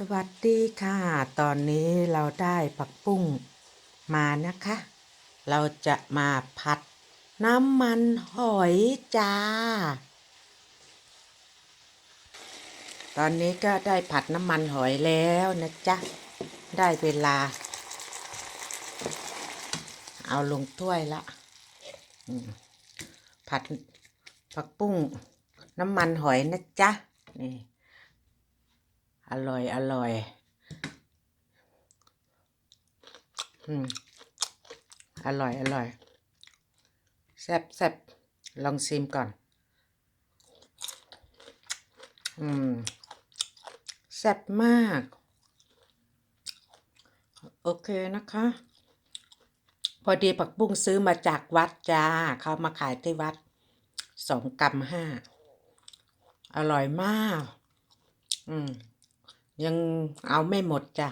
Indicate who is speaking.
Speaker 1: สวัสดีค่ะ ตอนนี้เราได้ผักปุ้งมานะคะ เราจะมาผัดน้ำมันหอยจ้า ตอนนี้ก็ได้ผัดน้ำมันหอยแล้วนะจ๊ะ ได้เวลา เอาลงถ้วยละ ผัดผักปุ้งน้ำมันหอยนะจ๊ะ นี่ อร่อย อร่อย อืม อร่อย อร่อย แซ่บแซ่บลองชิมก่อน อืม แซ่บมาก โอเคนะคะ พอดีผักบุ้งซื้อมาจากวัดจ้า เขามาขายที่วัดสองกำห้า อร่อยมาก อืม ยังเอาไม่หมดจ้ะ